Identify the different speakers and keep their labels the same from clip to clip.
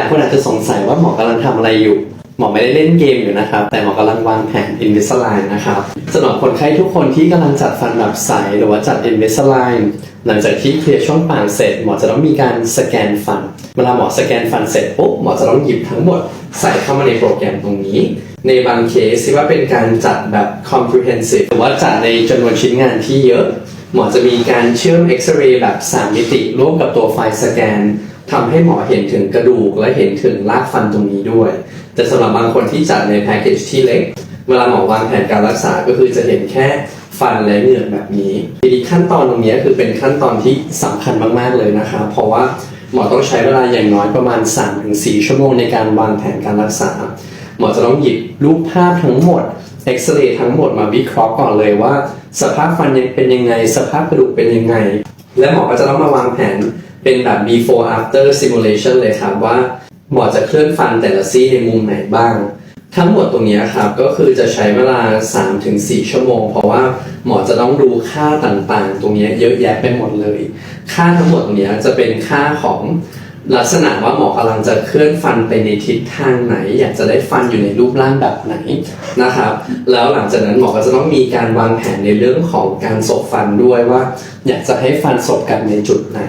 Speaker 1: หลายคนอาจจะสงสัยว่าหมอกำลังทำอะไรอยู่ หมอไม่ได้เล่นเกมอยู่นะครับ แต่หมอกำลังวางแผน Invisalign นะครับสำหรับคนไข้ทุกคนที่กำลังจัดฟันแบบใสหรือว่าจัด Invisalign หลังจากที่เคลียร์ช่องปากเสร็จ หมอจะต้องมีการสแกนฟัน เวลาหมอสแกนฟันเสร็จปุ๊บหมอจะต้องหยิบทั้งหมดใส่เข้ามาในโปรแกรมตรงนี้ ในบางเคสที่ว่าเป็นการจัดแบบ comprehensive หรือว่าจัดในจำนวนชิ้นงานที่เยอะ หมอจะมีการเชื่อมเอ็กซเรย์แบบ 3 มิติร่วมกับตัวไฟล์สแกน ทำให้หมอเห็นถึงกระดูกและเห็นถึงรากฟันตรงนี้ด้วย แต่สำหรับบางคนที่จัดในแพ็กเกจที่เล็ก เวลาหมอวางแผนการรักษาก็คือจะเห็นแค่ฟันและเหงือกแบบนี้ทีนี้ขั้นตอนตรงนี้คือเป็นขั้นตอนที่สำคัญมากๆเลยนะคะ เพราะว่าหมอต้องใช้เวลาอย่างน้อยประมาณ 3-4 ชั่วโมงในการวางแผนการรักษา หมอจะต้องหยิบรูปภาพทั้งหมดเอ็กซเรย์ทั้งหมดมาวิเคราะห์ก่อนเลยว่า สภาพฟันยังเป็นยังไง สภาพกระดูกเป็นยังไง และหมอก็จะต้องมาวางแผน เป็นแบบ before after simulation เลยครับว่าหมอจะเคลื่อนฟันแต่ละซี่ในมุมไหนบ้าง ทั้งหมดตรงนี้ครับก็คือจะใช้เวลา 3-4 ชั่วโมง เพราะว่าหมอจะต้องดูค่าต่างๆ ตรงนี้เยอะแยะไปหมดเลย ค่าทั้งหมดตรงนี้จะเป็นค่าของลักษณะว่าหมอกำลังจะเคลื่อนฟันไปในทิศทางไหน อยากจะได้ฟันอยู่ในรูปร่างแบบไหนนะครับ แล้วหลังจากนั้นหมอก็จะต้องมีการวางแผนในเรื่องของการสบฟันด้วยว่า อยากจะให้ฟันสบกันในจุดไหน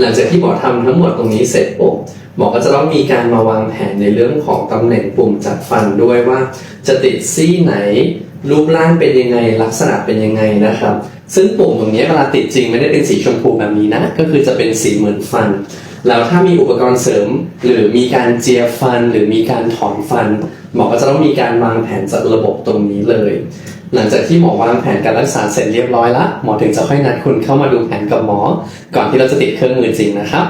Speaker 1: หลังจากที่หมอทำทั้งหมดตรงนี้เสร็จปุ๊บหมอก็จะต้องมีการมาวางแผนในเรื่องของตำแหน่งปุ่มจัดฟันด้วยว่า จะติดซี่ไหน รูปร่างเป็นยังไงลักษณะเป็นยังไงนะครับ ซึ่งปุ่มตรงนี้เวลาติดจริงไม่ได้เป็นสีชมพูแบบนี้นะก็คือจะเป็นสีเหมือนฟัน แล้วถ้ามีอุปกรณ์เสริม หรือมีการเจียฟัน หรือมีการถอนฟัน หมอก็จะต้องมีการวางแผนจัดระบบตรงนี้เลย หลังจากที่หมอวางแผนการรักษาเสร็จเรียบร้อยละหมอถึงจะค่อยนัดคุณเข้ามาดูแผนกับหมอ ก่อนที่เราจะติดเครื่องมือจริงนะครับ